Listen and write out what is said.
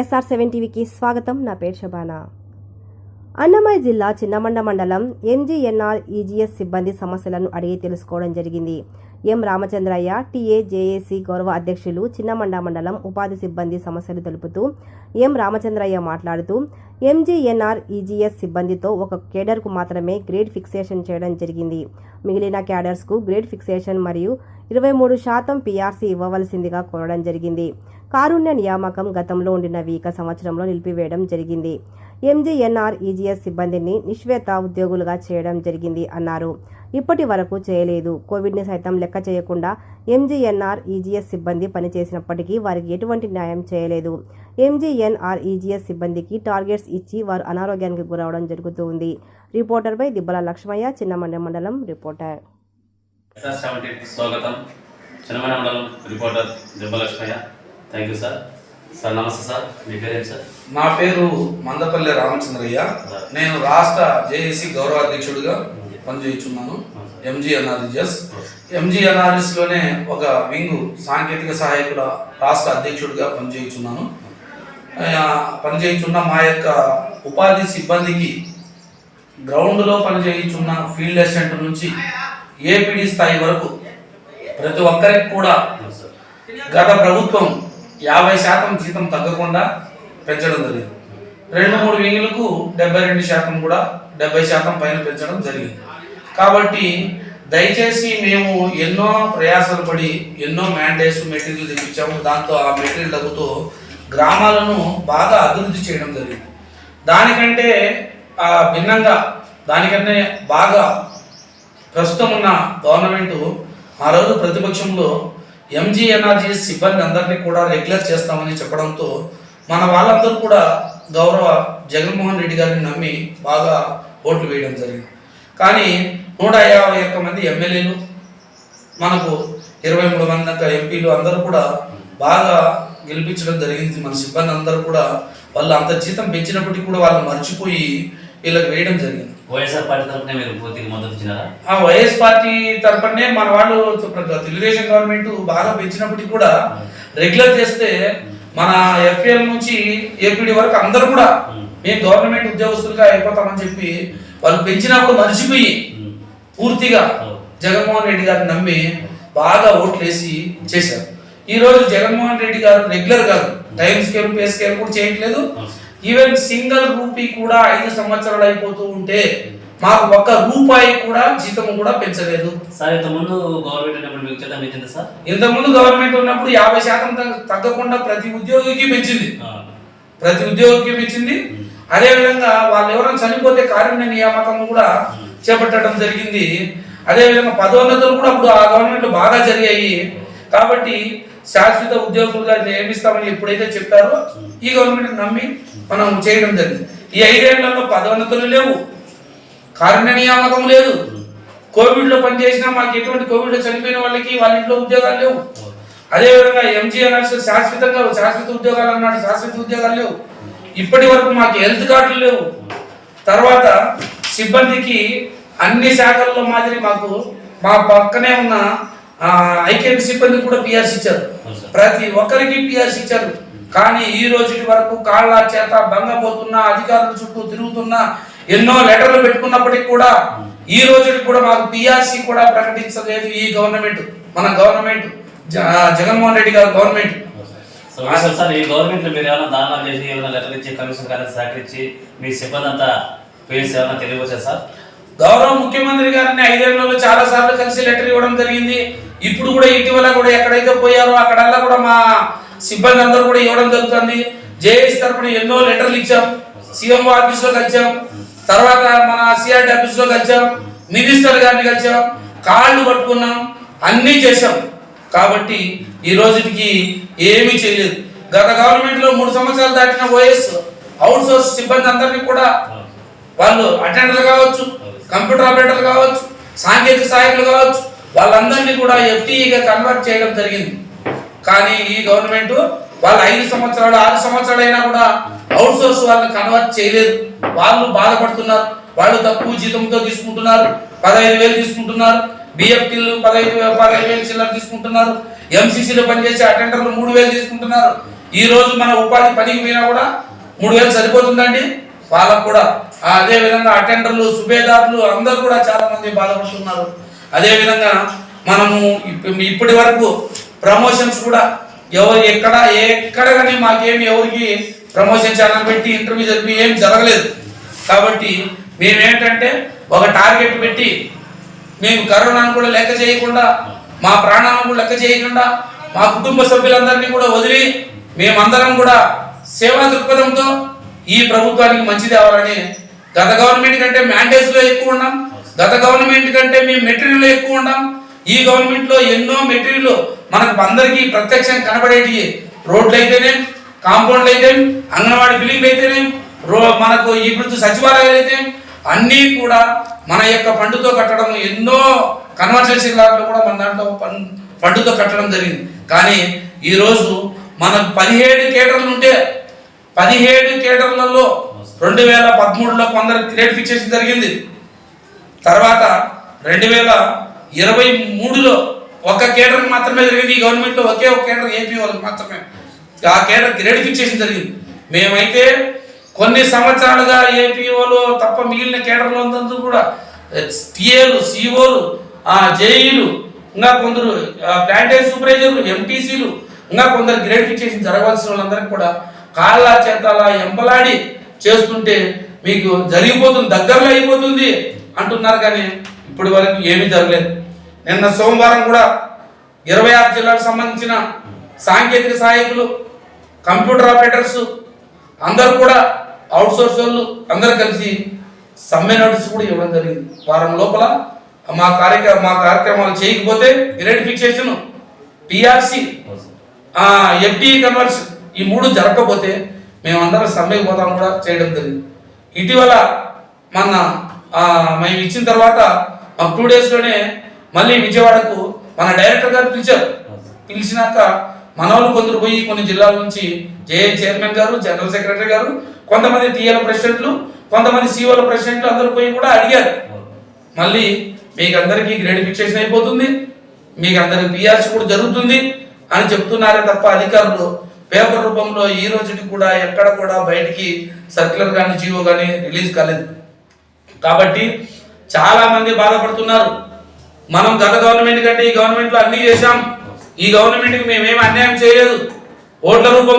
SR seven టీవీకి స్వాగతం. నా పేరు శబానా. అన్నమయ్య జిల్లా చిన్నమండ మండలం ఎంజీఎన్ఆర్ ఈజీఎస్ సిబ్బంది సమస్యలను అడిగి తెలుసుకోవడం జరిగింది. ఎం రామచంద్రయ్య టీఏజేఏసీ గౌరవ అధ్యక్షులు చిన్నమండ మండలం ఉపాధి సిబ్బంది సమస్యలు తెలుపుతూ ఎం రామచంద్రయ్య మాట్లాడుతూ ఎంజీఎన్ఆర్ ఈజీఎస్ సిబ్బందితో ఒక కేడర్కు మాత్రమే గ్రేడ్ ఫిక్సేషన్ చేయడం జరిగింది. మిగిలిన క్యాడర్స్కు గ్రేడ్ ఫిక్సేషన్ మరియు ఇరవై మూడు శాతం పీఆర్సీ ఇవ్వవలసిందిగా కోరడం జరిగింది. కారుణ్య నియామకం గతంలో ఉండిన వీక సంవత్సరంలో నిలిపివేయడం జరిగింది. ఎంజీఎన్ఆర్ ఈజీఎస్ సిబ్బందిని నిశ్వేత ఉద్యోగులుగా చేయడం జరిగింది అన్నారు. ఇప్పటి వరకు చేయలేదు. కోవిడ్ని సైతం లెక్క చేయకుండా ఎంజీఎన్ఆర్ ఈజీఎస్ సిబ్బంది పనిచేసినప్పటికీ వారికి ఎటువంటి న్యాయం చేయలేదు. ఎంజీఎన్ఆర్ ఈజీఎస్ సిబ్బందికి టార్గెట్స్ ఇచ్చి వారు అనారోగ్యానికి గురవడం జరుగుతూ ఉంది. రిపోర్టర్పై దిబ్బల లక్ష్మయ్య చిన్నమండ మండలం రిపోర్టర్. సార్ సెవెంటీకి స్వాగతం. చిన్నమైన మండలం reporter Dibbalakshmaiah thank you sir sir నమస్తే సార్ మీ సార్ నా పేరు మందపల్లి రామచంద్రయ్య. నేను రాష్ట్ర జేఏసీ గౌరవ అధ్యక్షుడిగా పనిచేస్తున్నాను ఎంజీఎన్ఆర్జిఎస్ ఎంజీఎన్ఆర్ఎస్లోనే ఒక వింగు సాంకేతిక సహాయకుల రాష్ట్ర అధ్యక్షుడిగా పనిచేస్తున్నాను ఆ, పనిచేయుచున్న మా యొక్క ఉపాధి సిబ్బందికి గ్రౌండ్లో పనిచేయుచున్న ఫీల్డ్ అసిస్టెంట్ నుంచి ఏపీడీ స్థాయి వరకు ప్రతి ఒక్కరికి కూడా గత ప్రభుత్వం యాభై శాతం జీతం తగ్గకుండా పెంచడం జరిగింది. రెండు మూడు వింగులకు డెబ్బై రెండు శాతం కూడా డెబ్బై శాతం పైన పెంచడం జరిగింది. కాబట్టి దయచేసి మేము ఎన్నో ప్రయాసాలు పడి ఎన్నో మ్యాండేట్స్ మెటీరియల్ తెప్పించాము. దాంతో ఆ మెటీరియల్ తగ్గుతూ గ్రామాలను బాగా అభివృద్ధి చేయడం జరిగింది. దానికంటే ఆ, భిన్నంగా దానికంటే బాగా ప్రస్తుతం ఉన్న గవర్నమెంట్ ఆ రోజు ప్రతిపక్షంలో ఎంజీఎన్ఆర్జీ సిబ్బంది అందరినీ కూడా రెగ్యులర్ చేస్తామని చెప్పడంతో మన వాళ్ళందరూ కూడా గౌరవ జగన్మోహన్ రెడ్డి గారిని నమ్మి బాగా ఓట్లు వేయడం జరిగింది. కానీ నూట యాభై ఒక్క మంది ఎమ్మెల్యేలు మనకు ఇరవై మూడు మంది దాకా ఎంపీలు అందరూ కూడా బాగా గెలిపించడం జరిగింది. మన సిబ్బంది అందరూ కూడా వాళ్ళు అంత జీతం పెంచినప్పటికీ కూడా వాళ్ళు మర్చిపోయి వీళ్ళకి వేయడం జరిగింది. వైఎస్ఆర్ పార్టీ తరఫున మీరు పూర్తిగా మద్దతు ఇచ్చినారా? ఆ వైఎస్ పార్టీ తరపునే మన వాళ్ళు తెలుగుదేశం గవర్నమెంట్ బాగా పెంచినప్పటికీ కూడా రెగ్యులర్ చేస్తే మన ఎఫ్ఏఎల్ నుంచి ఏపీడీ వరకు అందరూ కూడా మేము గవర్నమెంట్ ఉద్యోగస్తులుగా అయిపోతామని చెప్పి వాళ్ళు పెంచినప్పుడు మర్చిపోయి. పూర్తిగా జగన్మోహన్ రెడ్డి గారిని నమ్మి బాగా ఓట్లు వేసి చేశారు. ఈ రోజు జగన్మోహన్ రెడ్డి గారు రెగ్యులర్ కాదు. టైం స్కేల్ పే స్కేల్ కూడా చేయట్లేదు. ఈవెన్ సింగిల్ రూపీ కూడా ఐదు సంవత్సరాలు అయిపోతూ ఉంటే మాకు ఒక్క రూపాయి కూడా జీతం కూడా పెంచలేదు. సార్ ఇంతకుముందు గవర్నమెంట్ సార్? ఇంతకుముందు గవర్నమెంట్ ఉన్నప్పుడు యాభై శాతం తగ్గ- తగ్గకుండా ప్రతి ఉద్యోగికి పెంచింది. ప్రతి ఉద్యోగికి పెంచింది. అదేవిధంగా వాళ్ళు ఎవరైనా చనిపోతే కారుణ్య నియామకం కూడా చేపట్టడం జరిగింది. అదేవిధంగా పదోన్నతులు కూడా అప్పుడు ఆ గవర్నమెంట్ బాగా జరిగాయి. కాబట్టి శాశ్వత ఉద్యోగులుగా నియమిస్తామని ఎప్పుడైతే చెప్పారో ఈ గవర్నమెంట్ నమ్మి మనం చేయడం జరిగింది. ఈ ఐదేళ్ళలో పదోన్నతులు లేవు. కారుణ్య నియామకం లేదు. కోవిడ్లో పనిచేసినా మాకు ఎటువంటి కోవిడ్లో చనిపోయిన వాళ్ళకి వాళ్ళ ఇంట్లో ఉద్యోగాలు లేవు. అదేవిధంగా ఎంజీఎన్ఆర్స్ శాశ్వతంగా శాశ్వత ఉద్యోగాలు అన్నాడు. శాశ్వత ఉద్యోగాలు లేవు. ఇప్పటి వరకు మాకు హెల్త్ కార్డులు లేవు. తర్వాత సిబ్బందికి అన్ని శాఖల్లో మాదిరి మాకు మా పక్కనే ఉన్న ఐకేపీ సిబ్బంది కూడా పిఆర్సీ ఇచ్చారు. ప్రతి ఒక్కరికి పిఆర్సీ ఇచ్చారు. కానీ ఈ రోజు వరకు కాళ్ళ చేత భంగపోతున్న అధికారుల చుట్టూ తిరుగుతున్న ఎన్నో లెటర్లు పెట్టుకున్నప్పటికీ కూడా ఈ రోజు కూడా మాకు పిఆర్సీ కూడా ప్రకటించలేదు ఈ గవర్నమెంట్ మన గవర్నమెంట్ జగన్మోహన్ రెడ్డి గారి గవర్నమెంట్. సో సార్ సార్ ఈ గవర్నమెంట్ మీరు ఏమైనా దానాలు చేసి ఏమైనా లెటర్ ఇచ్చి కమిషన్ గారికి సహకరించి మీ సిబ్బంది అంతా పేసి ఏమైనా తెలియవచ్చా సార్? గౌరవ ముఖ్యమంత్రి గారిని ఐదేళ్ళలో చాలా సార్లు కలిసి లెటర్ ఇవ్వడం జరిగింది. ఇప్పుడు కూడా ఇటీవల కూడా ఎక్కడైతే పోయారో అక్కడల్లా కూడా మా సిబ్బంది అందరూ కూడా ఇవ్వడం జరుగుతుంది. జేఎస్ తరపున ఎన్నో లెటర్లు ఇచ్చాం. సీఎం ఆఫీస్లో కలిసాం. తర్వాత మన సిఆర్టీ ఆఫీస్లో కలిసాం. మినిస్టర్ గారిని కలిసాం. కాళ్ళు పట్టుకున్నాం. అన్నీ చేశాం. కాబట్టి ఈ రోజుకి ఏమీ చేయలేదు. గత గవర్నమెంట్లో మూడు సంవత్సరాలు దాటిన ఓఎస్ అవుట్ సోర్స్ సిబ్బంది అందరినీ కూడా వాళ్ళు అటెండర్లు కావచ్చు కంప్యూటర్ ఆపరేటర్లు కావచ్చు సాంకేతిక సహాయకులు కావచ్చు వాళ్ళందరినీ కూడా ఎఫ్టీఈగా కన్వర్ట్ చేయడం జరిగింది. కానీ ఈ గవర్నమెంట్ వాళ్ళు ఐదు సంవత్సరాలు ఆరు సంవత్సరాలు అయినా కూడా అవుట్ సోర్స్ వాళ్ళని కన్వర్ట్ చేయలేదు. వాళ్ళు బాధపడుతున్నారు. వాళ్ళు తక్కువ జీతంతో తీసుకుంటున్నారు. పదహైదు వేలు తీసుకుంటున్నారు. బిఎఫ్టీలు పదహైదు పదహైదు వేలు చిల్లర తీసుకుంటున్నారు? ఎంసీసీలో పనిచేసే అటెండర్లు మూడు వేలు తీసుకుంటున్నారు. ఈ రోజు మన ఉపాధి పనికి పోయినా కూడా మూడు వేలు సరిపోతుందండి. వాళ్ళకు కూడా. అదే విధంగా అటెండర్లు సుబేదారులు అందరూ కూడా చాలా మంది బాధపడుతున్నారు. అదే విధంగా మనము ఇప్పటి వరకు ప్రమోషన్స్ కూడా ఎవరు ఎక్కడ ఎక్కడ కానీ మాకేమి ఎవరికి ప్రమోషన్ ఛానల్ పెట్టి ఇంటర్వ్యూ జరిపి ఏం జరగలేదు. కాబట్టి మేమేంటంటే ఒక టార్గెట్ పెట్టి మేము కరోనాను కూడా లెక్క చేయకుండా మా ప్రాణాలను కూడా లెక్క చేయకుండా మా కుటుంబ సభ్యులందరినీ కూడా వదిలి మేమందరం కూడా సేవా దృక్పథంతో ఈ ప్రభుత్వానికి మంచిది అవ్వాలని గత గవర్నమెంట్ కంటే మ్యాండేజ్లో ఎక్కువ ఉన్నాం గత గవర్నమెంట్ కంటే మేము మెటీరియల్ ఎక్కువ ఉన్నాం. ఈ గవర్నమెంట్లో ఎన్నో మెటీరియల్ మనకు అందరికీ ప్రత్యక్షంగా కనబడేటి రోడ్లు అయితేనే కాంపౌండ్లు అయితే అంగన్వాడీ బిల్డింగ్లు అయితేనే రో మనకు ఇప్పుడు సచివాలయాలు అయితే అన్నీ కూడా మన యొక్క ఫండ్తో కట్టడం ఎన్నో కన్వర్సేషన్ లాట్లో కూడా మన దాంట్లో పండుతో ఫండ్తో కట్టడం జరిగింది. కానీ ఈరోజు మనకు పదిహేడు కేటర్లు ఉంటే పదిహేడు కేటర్లలో రెండు వేల పదమూడులో కొందరు గ్రేడ్ ఫిక్సేషన్ జరిగింది. తర్వాత రెండు వేల ఇరవై మూడులో ఒక కేటర్ మాత్రమే జరిగింది. ఈ గవర్నమెంట్లో ఒకే ఒక కేటర్ ఏపీ వాళ్ళకి మాత్రమే. ఆ కేటర్ గ్రేడ్ ఫిక్సేషన్ జరిగింది. మేమైతే కొన్ని సంవత్సరాలుగా ఏపీఓలు తప్ప మిగిలిన కేటర్లు అంతా కూడా టీఏలు సిఓలు జేఈలు ఇంకా కొందరు ప్లాంటేజ్ సూపర్వైజర్లు ఎంటీసీలు ఇంకా కొందరు గ్రేటిఫికేషన్ జరగాల్సిన వాళ్ళందరికీ కూడా కాళ్ళ చేతాల ఎంపలాడి చేస్తుంటే మీకు జరిగిపోతుంది దగ్గరలో అయిపోతుంది అంటున్నారు కానీ ఇప్పటి వరకు ఏమీ జరగలేదు. నిన్న సోమవారం కూడా ఇరవై ఆరు జిల్లాలకు సంబంధించిన సాంకేతిక సహాయకులు కంప్యూటర్ ఆపరేటర్స్ అందరూ కూడా అవుట్ సోర్స్ వాళ్ళు అందరు కలిసి సమ్మె నోటీస్ కూడా ఇవ్వడం జరిగింది. వారం లోపల మా కార్యక్రమ మా కార్యక్రమాలు చేయకపోతే grade fixation PRC FDE conversion ఈ మూడు జరగకపోతే మేమందరం సమ్మెకి పోతాం కూడా చేయడం జరిగింది. ఇటీవల మొన్న మేము ఇచ్చిన తర్వాత మాకు టూ డేస్లోనే మళ్ళీ విజయవాడకు మన డైరెక్టర్ గారు పిలిచారు. పిలిచినాక మన వాళ్ళు కొందరు పోయి కొన్ని జిల్లాల నుంచి జేఏ చైర్మన్ గారు జనరల్ సెక్రటరీ గారు కొంతమంది టీఎల్ ప్రెసిడెంట్లు కొంతమంది సిఓల ప్రెసిడెంట్లు అందరూ పోయి కూడా అడిగారు. మళ్ళీ మీకు అందరికీ గ్రేడ్ ఫిక్సేషన్ అయిపోతుంది మీకు అందరికి పిఆర్సీ కూడా జరుగుతుంది అని చెప్తున్నారే తప్ప అధికారులు. పేపర్ రూపంలో ఈ రోజుకి కూడా ఎక్కడ కూడా బయటికి సర్క్యులర్ కానీ జీవో కానీ రిలీజ్ కాలేదు. కాబట్టి చాలా మంది బాధపడుతున్నారు. మనం గత గవర్నమెంట్ కంటే ఈ గవర్నమెంట్లో అన్ని చేశాం. ఈ గవర్నమెంట్కి మేమేం అన్యాయం చేయలేదు. ఓట్ల రూపంలో